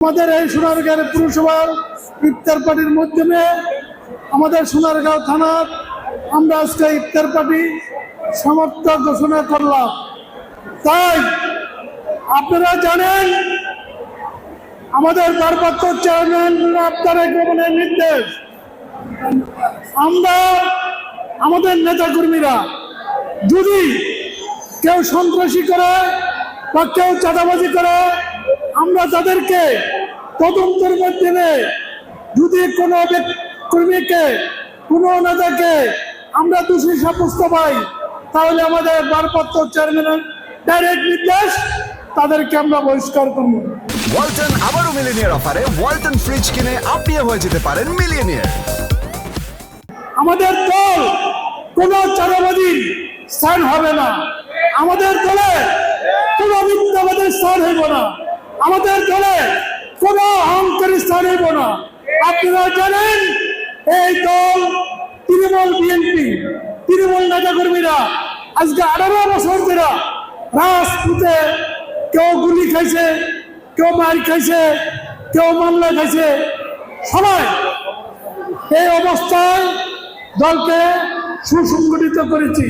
আমাদের এই সোনারগাঁও পুরসভার ইফতার পার্টির মাধ্যমে আমাদের সোনারগাঁও থানার আমরা আজকে ইফতার পার্টি সমর্থক ঘোষণা করলাম। তাই আপনারা জানেন, আমাদের ভারপ্রাপ্ত চেয়ারম্যান আফতারেক রহমানের নির্দেশ। আমরা আমাদের নেতাকর্মীরা যদি কেউ সন্ত্রাসী করে বা কেউ চাঁদাবাজি করে আমরা তাদেরকে তদন্তের মাধ্যমে যদি কোনো কর্মীকে কোনো নেতাকে আমরা দোষী সাব্যস্ত পাই তাহলে আমাদের ভারপ্রাপ্ত চেয়ারম্যানের ডাইরেক্ট নির্দেশ তাদেরকে আমরা বহিষ্কার করব। ওয়ালটন আবারও মিলিনিয়ার অফারে ওয়ালটন ফ্রিজ কিনে আপনিও হয়ে যেতে পারেন মিলিয়নিয়ার। আমাদের দল কোন চাঁদাবাদী স্থান হবে না। আমাদের দলে কোন মিথ্যাবাদের স্থান হইব না। আমাদের দলে কোন অহংকারী স্থান হইব না। আপনারা জানেন, এই দল তৃণমূল বিএনপি, তৃণমূল নেতাকর্মীরা আজকে আঠারো বছর ধরে রাজপুতে কেউ গুলি খাইছে, কেউ মার খাইছে, কেউ মামলা খাইছে। সবাই এই অবস্থায় দলকে সুসংগঠিত করেছি।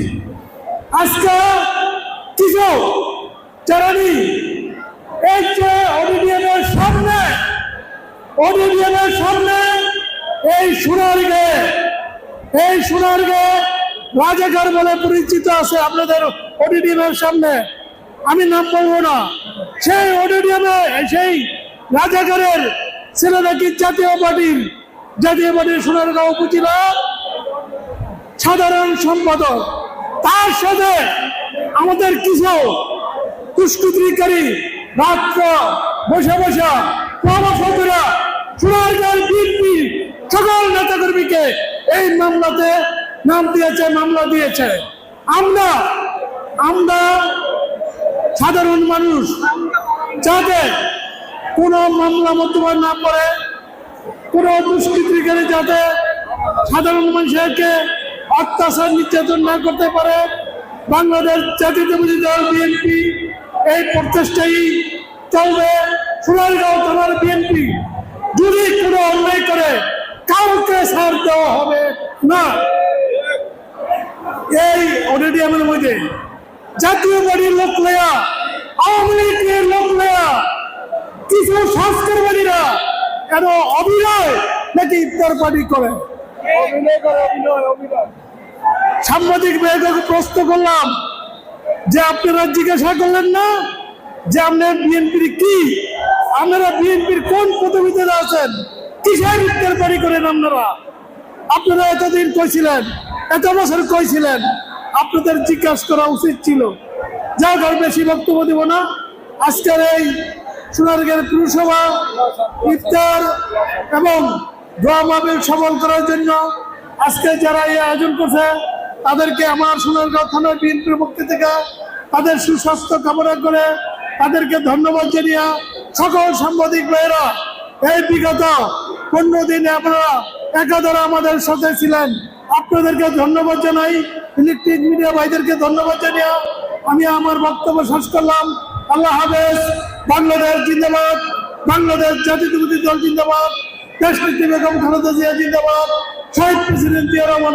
আজকে কিছু চারানি এই যে অডিডিয়ামের সামনে অডিডিয়ামের সামনে এই সোনারগে, এই সোনার গে রাজাকার বলে পরিচিত আছে আপনাদের অডিডিয়ামের সামনে। আমি নাম বলব না। সেই অডিডিয়ামে সেই রাজাকারের ছেলে নাকি জাতীয় পার্টির জাতীয় পার্টির সোনারগাঁও উপজেলা সাধারণ সম্পাদক। তার সাথে আমাদের কিছু দুষ্কৃতিকারী এই নাম দিয়েছে দিয়েছে। আমরা আমরা সাধারণ মানুষ যাতে কোনো মামলা মধ্যমান না পড়ে, কোনো দুষ্কৃতিকারী যাতে সাধারণ মানুষকে অত্যাচার নির্যাতন না করতে পারে, বাংলাদেশ দল বিএনপি এই প্রচেষ্টাই চলবে সোনারগাঁও থানার বিএনপি। যদি কোনো অন্যায় করে, কাউকে ছাড় দেওয়া হবে না। এই অডিডিয়ামের মধ্যে জাতীয় বাড়ির লোক লেয়া, আওয়ামী লীগের লোক লেয়া, কিছু সংস্কারবাদীরা কেন অভিনয় নাকি ইফতার পার্টি করে? সাংবাদিক মেয়েদেরকে প্রশ্ন করলাম যে আপনারা জিজ্ঞাসা করলেন না যে আপনার বিএনপির কি? আপনারা বিএনপির কোন পদবিতে আছেন? কিসের ইফতার পার্টি করেন আপনারা? আপনারা এতদিন কইছিলেন এত বছর কইছিলেন আপনাদের জিজ্ঞাসা করা উচিত ছিল। যা ঘর বেশি বক্তব্য দেব না। আজকের এই সোনারগের পুরসভা ইফতার এবং দোয়া সফল করার জন্য আজকে যারা এই আয়োজন করছে তাদেরকে আমার সোনারগাঁও থানার বিএনপির পক্ষ থেকে তাদের সুস্বাস্থ্য কামনা করে তাদেরকে ধন্যবাদ জানিয়ে সকল সাংবাদিক ভাইয়েরা, এই বিগত পনেরো দিনে আপনারা একাধারে আমাদের সাথে ছিলেন। আপনাদেরকে ধন্যবাদ জানাই। ইলেকট্রিক মিডিয়া ভাইদেরকে ধন্যবাদ জানিয়ে আমি আমার বক্তব্য শেষ করলাম। আল্লাহ হাফেজ। বাংলাদেশ জিন্দাবাদ। বাংলাদেশ জাতীয়তাবাদী দল জিন্দাবাদ। দেশনেত্রী বেগম খালেদা জিয়া জিন্দাবাদ। শহীদ প্রেসিডেন্ট জিয়া রহমান